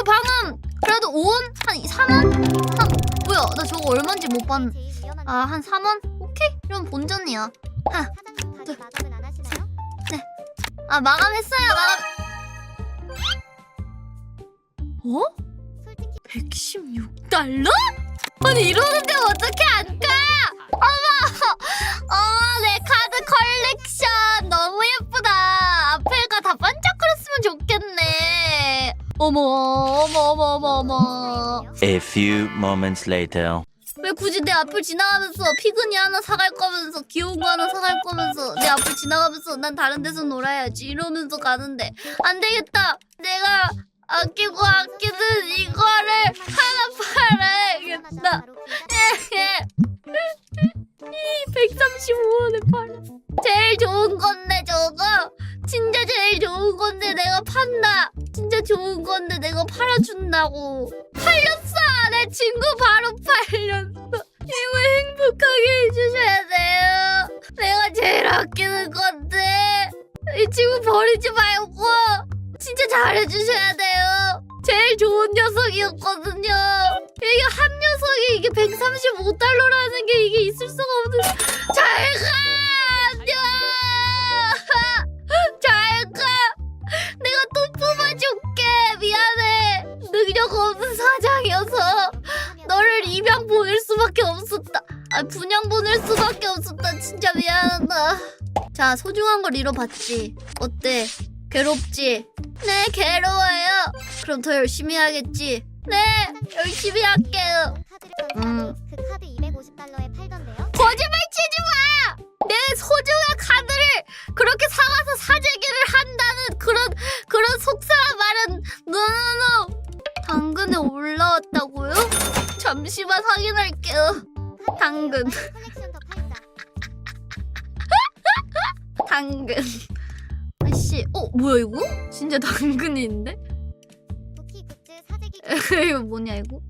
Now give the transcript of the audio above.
저 방금 그래도 5원? 한 3원? 3... 뭐야 나 저거 얼마인지 못 봤... 아한 3원? 오케이 이런 본전이야 마감은 안 하시나요? 아 마감했어요 마감 어? 솔직히 116달러? 아니 이러는데 어떻게 안 가? 어머 어머 어머 어머 어머. A few moments later. 왜 굳이 내 앞을 지나가면서 피그니 하나 사갈 거면서 귀여운 거 하나 사갈 거면서 내 앞을 지나가면서 난 다른 데서 놀아야지 이러면서 가는데 안 되겠다. 내가 아끼고 아끼는 이거를 하나 팔아야겠다. 135원에 팔아 좋은 건데 내가 판다. 진짜 좋은 건데 내가 팔아준다고. 팔렸어! 내 친구 바로 팔렸어. 이거 행복하게 해주셔야 돼요. 내가 제일 아끼는 건데. 이 친구 버리지 말고 진짜 잘해주셔야 돼요. 제일 좋은 녀석이었거든요. 이게 한 녀석이 이게 135달러라는 게 이게 있을 수가 없는 잘 가 또 뽑아줄게. 미안해. 능력 없는 사장이어서 너를 입양 보낼 수밖에 없었다. 아 분양 보낼 수밖에 없었다. 진짜 미안하다. 자 소중한 걸 잃어봤지. 어때? 괴롭지? 네 괴로워요. 그럼 더 열심히 하겠지? 네 열심히 할게요. 음. 그 카드 250달러에 팔던데요? 거짓말 치지 마! 내 소중한 카드를 그렇게 사가서 사재기를 올라왔다고요? 잠시만 확인할게요. 당근. 당근. 아씨, 어 뭐야 이거? 진짜 사재기 이거 뭐냐 이거?